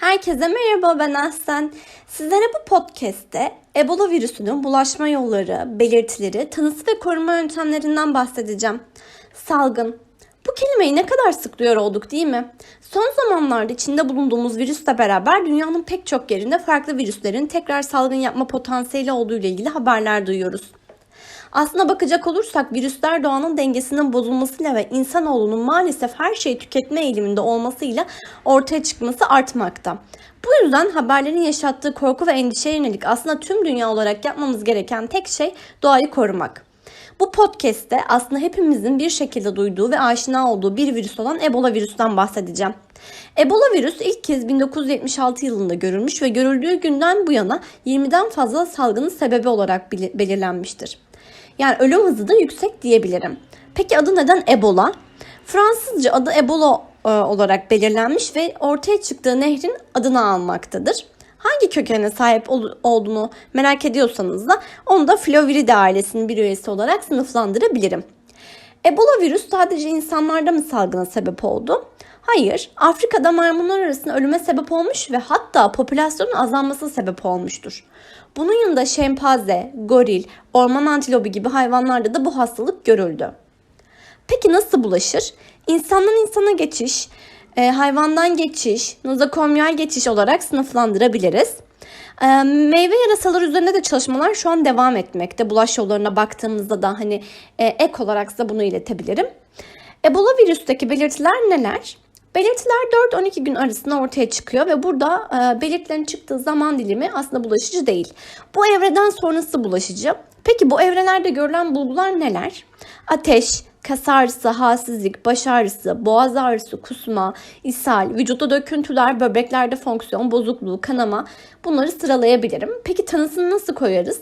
Herkese merhaba ben Aslen. Sizlere bu podcast'te Ebola virüsünün bulaşma yolları, belirtileri, tanısı ve koruma yöntemlerinden bahsedeceğim. Salgın. Bu kelimeyi ne kadar sık duyar olduk değil mi? Son zamanlarda içinde bulunduğumuz virüsle beraber dünyanın pek çok yerinde farklı virüslerin tekrar salgın yapma potansiyeli olduğu ile ilgili haberler duyuyoruz. Aslına bakacak olursak virüsler doğanın dengesinin bozulmasıyla ve insanoğlunun maalesef her şeyi tüketme eğiliminde olmasıyla ortaya çıkması artmakta. Bu yüzden haberlerin yaşattığı korku ve endişeye yönelik aslında tüm dünya olarak yapmamız gereken tek şey doğayı korumak. Bu podcast'te aslında hepimizin bir şekilde duyduğu ve aşina olduğu bir virüs olan Ebola virüsten bahsedeceğim. Ebola virüs ilk kez 1976 yılında görülmüş ve görüldüğü günden bu yana 20'den fazla salgının sebebi olarak belirlenmiştir. Yani ölüm hızı da yüksek diyebilirim. Peki adı neden Ebola? Fransızca adı Ebola e, olarak belirlenmiş ve ortaya çıktığı nehrin adını almaktadır. Hangi kökene sahip ol- olduğunu merak ediyorsanız da onu da Floviridae ailesinin bir üyesi olarak sınıflandırabilirim. Ebola virüs sadece insanlarda mı salgına sebep oldu? Hayır, Afrika'da maymunlar arasında ölüme sebep olmuş ve hatta popülasyonun azalması sebep olmuştur. Bunun yanında şempanze, goril, orman antilopu gibi hayvanlarda da bu hastalık görüldü. Peki nasıl bulaşır? İnsandan insana geçiş, e, hayvandan geçiş, nozokomyal geçiş olarak sınıflandırabiliriz. E, meyve yarasaları üzerinde de çalışmalar şu an devam etmekte. Bulaş yollarına baktığımızda da hani e, ek olarak size bunu iletebilirim. Ebola virüsteki belirtiler neler? Belirtiler 4-12 gün arasında ortaya çıkıyor ve burada e, belirtilerin çıktığı zaman dilimi aslında bulaşıcı değil. Bu evreden sonrası bulaşıcı. Peki bu evrelerde görülen bulgular neler? Ateş, kas ağrısı, halsizlik, baş ağrısı, boğaz ağrısı, kusma, ishal, vücutta döküntüler, böbreklerde fonksiyon bozukluğu, kanama bunları sıralayabilirim. Peki tanısını nasıl koyarız?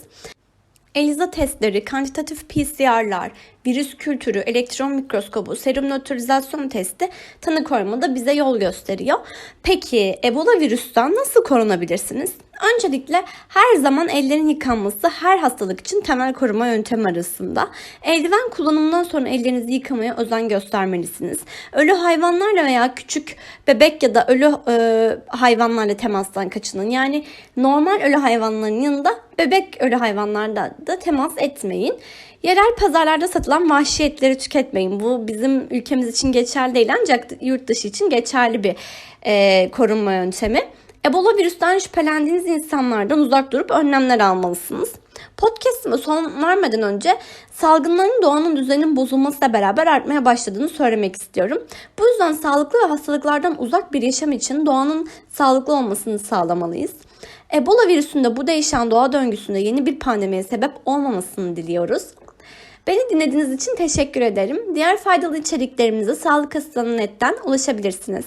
ELISA testleri, kantitatif PCR'lar, virüs kültürü, elektron mikroskobu, serum nötralizasyon testi tanı korumada bize yol gösteriyor. Peki Ebola virüsten nasıl korunabilirsiniz? Öncelikle her zaman ellerin yıkanması her hastalık için temel koruma yöntemi arasında. Eldiven kullanımından sonra ellerinizi yıkamaya özen göstermelisiniz. Ölü hayvanlarla veya küçük bebek ya da ölü e, hayvanlarla temastan kaçının. Yani normal ölü hayvanların yanında bebek ölü hayvanlarla da temas etmeyin. Yerel pazarlarda satılan vahşi etleri tüketmeyin. Bu bizim ülkemiz için geçerli değil ancak yurt dışı için geçerli bir e, korunma yöntemi. Ebola virüsten şüphelendiğiniz insanlardan uzak durup önlemler almalısınız. Podcast'ıma son vermeden önce salgınların doğanın düzeninin bozulmasıyla beraber artmaya başladığını söylemek istiyorum. Bu yüzden sağlıklı ve hastalıklardan uzak bir yaşam için doğanın sağlıklı olmasını sağlamalıyız. Ebola virüsünde bu değişen doğa döngüsünde yeni bir pandemiye sebep olmamasını diliyoruz. Beni dinlediğiniz için teşekkür ederim. Diğer faydalı içeriklerimize Sağlık Asistanı.net'ten ulaşabilirsiniz.